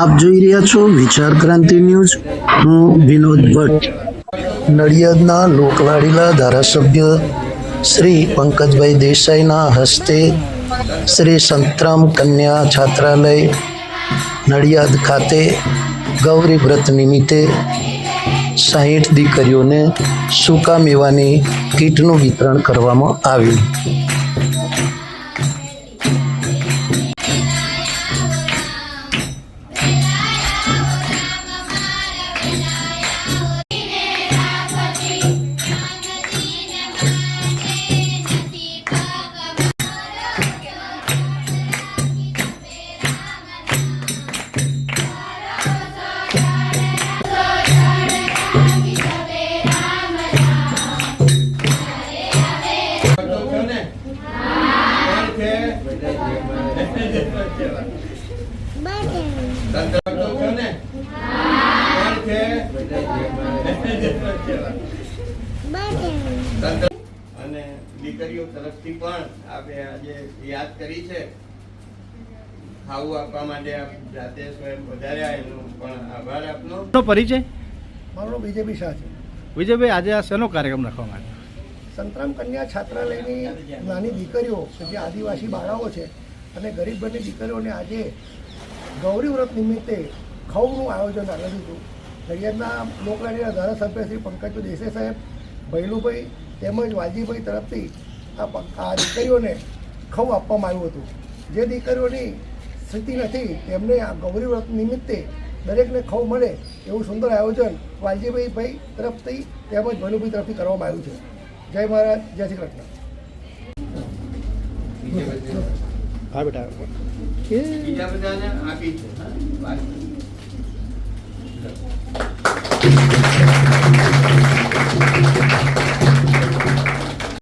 આપ જોઈ રહ્યા છો વિચાર ક્રાંતિ ન્યૂઝ. હું વિનોદ ભટ્ટ. નડિયાદના લોકલાડીલા ધારાસભ્ય શ્રી પંકજભાઈ દેસાઈના હસ્તે શ્રી સંતરામ કન્યા છાત્રાલય નડિયાદ ખાતે ગૌરી વ્રત નિમિત્તે સાહીઠ દીકરીઓને સૂકા મેવાની કીટનું વિતરણ કરવામાં આવ્યું. અને દીકરીઓ તરફથી પણ આપણે આજે યાદ કરી છે. ખાવું આપવા માટે આપ જાતે સ્વયં વધાર્યા એનો પણ આભાર આપનો. પરિચય? મારો બીજેપી શાહ છે. વિજયભાઈ આજે આ શેનો કાર્યક્રમ રાખવામાં આવ્યો સંતરામ કન્યા છાત્રાલયની નાની દીકરીઓ જે આદિવાસી બાળાઓ છે અને ગરીબ ઘરની દીકરીઓને આજે ગૌરી વ્રત નિમિત્તે ખવનું આયોજન આવેલું હતું. નડિયાદના લોકલાડીના ધારાસભ્ય શ્રી પંકજ દેસાઈ સાહેબ, ભૈલુભાઈ તેમજ વાલજીભાઈ તરફથી આ દીકરીઓને ખવ આપવામાં આવ્યું હતું. જે દીકરીઓની સ્થિતિ નથી, તેમને આ ગૌરી વ્રત નિમિત્તે દરેકને ખવ મળે એવું સુંદર આયોજન વાલજીભાઈ ભાઈ તરફથી તેમજ ભૈલુભાઈ તરફથી કરવામાં આવ્યું છે. જય મહારાજ જય શ્રી કૃષ્ણ. હા બેટા. બીજા બધાને આપી છે.